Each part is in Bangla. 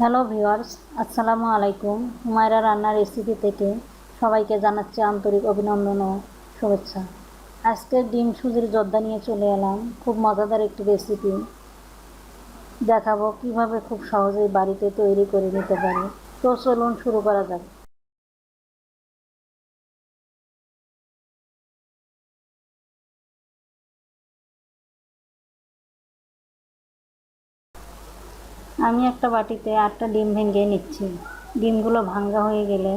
হ্যালো ভিওয়ার্স আসসালামু আলাইকুম। হুমায়রা রান্নার রেসিপি থেকে সবাইকে জানাচ্ছি আন্তরিক অভিনন্দন ও শুভেচ্ছা। আজকে ডিম সুজির জর্দা নিয়ে চলে এলাম। খুব মজাদার একটি রেসিপি দেখাবো কীভাবে খুব সহজেই বাড়িতে তৈরি করে নিতে পারি। তো চলুন শুরু করা যাক। আমি একটা বাটিতে আটটা ডিম ভেঙে নিচ্ছি। ডিমগুলো ভাঙ্গা হয়ে গেলে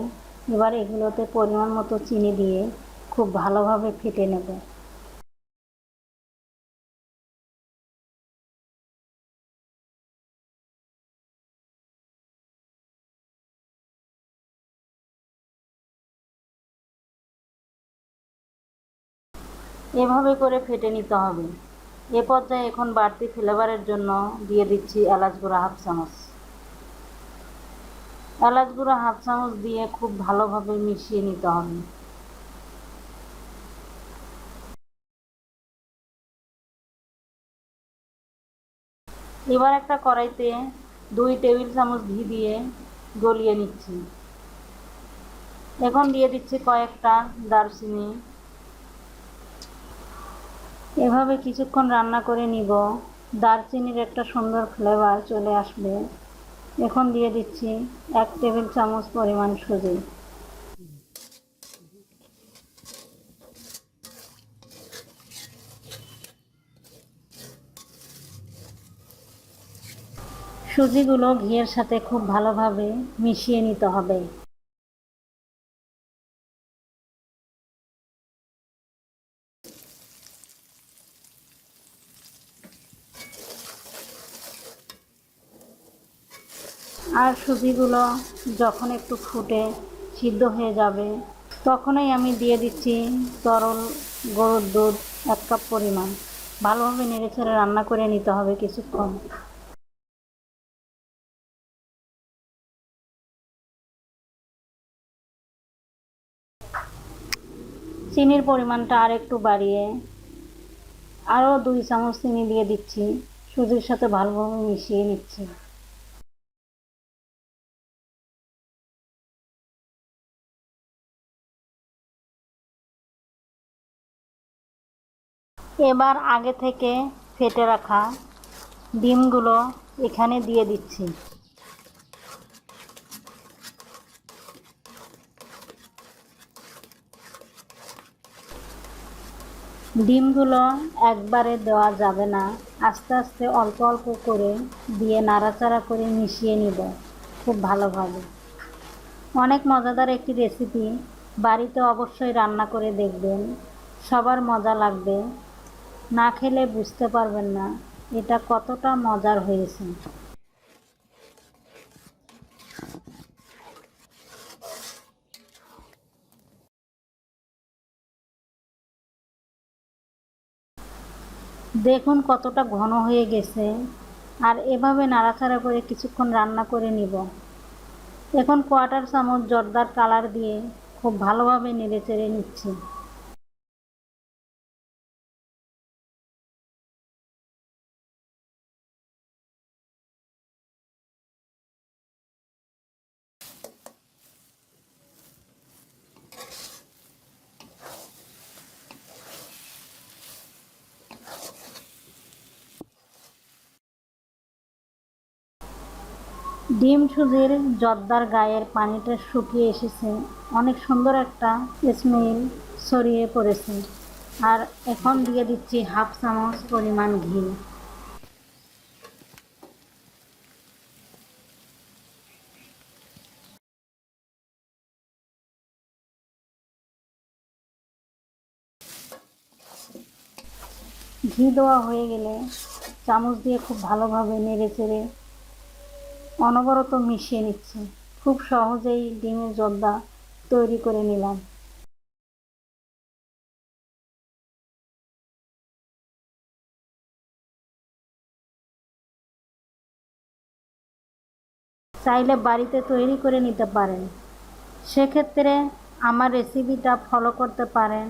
এবার এগুলোতে পরিমাণ মতো চিনি দিয়ে খুব ভালোভাবে ফেটে নেব। এভাবে করে ফেটে নিতে হবে। এ পর্যায়ে এখন বাড়তি ফ্লেভারের জন্য দিয়ে দিচ্ছি এলাচ গুঁড়া হাফ চামচ। এলাচ গুঁড়া হাফ চামচ দিয়ে খুব ভালোভাবে মিশিয়ে নিতে হবে। এবার একটা কড়াইতে দুই টেবিল চামচ ঘি দিয়ে গলিয়ে নিচ্ছি। এখন দিয়ে দিচ্ছি কয়েকটা দারচিনি। এভাবে কিছুক্ষণ রান্না করে নিব। দারচিনির একটা সুন্দর ফ্লেভার চলে আসবে। এখন দিয়ে দিচ্ছি এক টেবিল চামচ পরিমাণ সুজি। সুজিগুলো ঘিয়ের সাথে খুব ভালোভাবে মিশিয়ে নিতে হবে। আর সুজিগুলো যখন একটু ফুটে সিদ্ধ হয়ে যাবে, তখনই আমি দিয়ে দিচ্ছি তরল গরুর দুধ এক কাপ পরিমাণ। ভালোভাবে নেড়ে ছেড়ে রান্না করে নিতে হবে কিছুক্ষণ। চিনির পরিমাণটা আর একটু বাড়িয়ে আরও দুই চামচ চিনি দিয়ে দিচ্ছি। সুজির সাথে ভালোভাবে মিশিয়ে নিচ্ছি। এবার আগে থেকে ফেটে রাখা ডিমগুলো এখানে দিয়ে দিচ্ছি। ডিমগুলো একবারে দেওয়া যাবে না। আস্তে আস্তে অল্প অল্প করে দিয়ে নাড়াচাড়া করে মিশিয়ে নিব খুব ভালোভাবে। অনেক মজাদার একটি রেসিপি বাড়িতে অবশ্যই রান্না করে দেখবেন। সবার মজা লাগবে। না খেলে বুঝতে পারবেন না। এটা কতটা মজার হয়েছে। দেখুন কতটা ঘন হয়ে গেছে। আর এভাবে নাড়াচাড়া করে কিছুক্ষণ রান্না করে নিব। এখন কোয়াটার চামচ জর্দার কালার দিয়ে খুব ভালোভাবে নেড়ে চেড়ে নিচ্ছি। ডিম সুজির জর্দার গায়ের পানিটা শুকিয়ে এসেছে। অনেক সুন্দর একটা স্মেল ছড়িয়ে পড়েছে। আর এখন দিয়ে দিচ্ছি হাফ চামচ পরিমাণ ঘি। ঘি দেওয়া হয়ে গেলে চামচ দিয়ে খুব ভালোভাবে নেড়ে চেড়ে অনবরত মিশিয়ে নিচ্ছি। খুব সহজেই ডিমের জর্দা তৈরি করে নিলাম। চাইলে বাড়িতে তৈরি করে নিতে পারেন। সেক্ষেত্রে আমার রেসিপিটা ফলো করতে পারেন।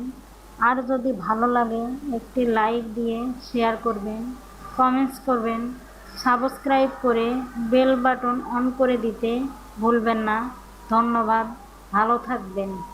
আর যদি ভালো লাগে, একটি লাইক দিয়ে শেয়ার করবেন, কমেন্টস করবেন। সাবস্ক্রাইব করে বেল বাটন অন করে দিতে ভুলবেন না। ধন্যবাদ। ভালো থাকবেন।